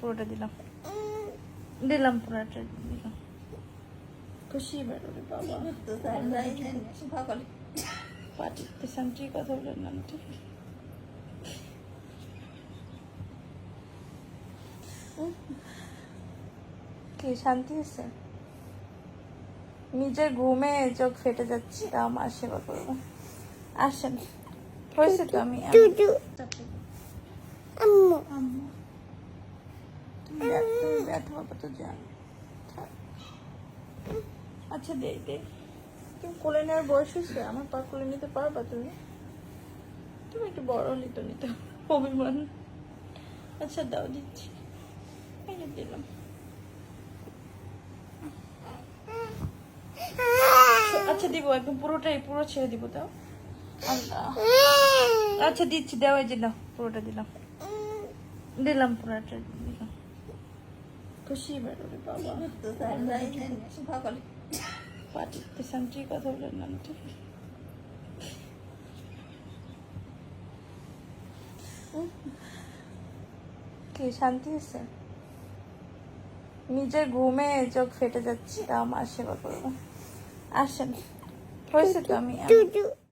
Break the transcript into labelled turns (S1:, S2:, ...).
S1: পুরোটা দিলাম। দিলাম পুরোটা দিলাম। খুশি কথা ঠিক কি শান্তি আছে নিজের ঘুমে চোখ ফেটে যাচ্ছে তা আমার সেবা করব। আসেন। হয়েছে তো আমি
S2: আম্মু।
S1: ব্যাথ- পাবো তো থাক। আচ্ছা দে দে। তুমি কোলে নেওয়ার বয়স হয়েছে? আমার পা কোলে নিতে পারবা তুমি? তুমি একটু বড় হলে তো নিতে অভিমান। আচ্ছা দাও, দিচ্ছি। এই যে দিলাম। আচ্ছা দিব, একদম পুরোটাই, পুরো ছেড়ে দিব, দাও। আচ্ছা দিচ্ছি, দাও, এই যে দাও, পুরোটা দিলাম। দিলাম পুরোটা, দিলাম। খুশি বাবা। কথা বলেন না ঠিক আছে কি শান্তি আছে নিজের ঘুমে চোখ ফেটে যাচ্ছে আমার সেবা করব। আসেন। হয়েছে তো আমি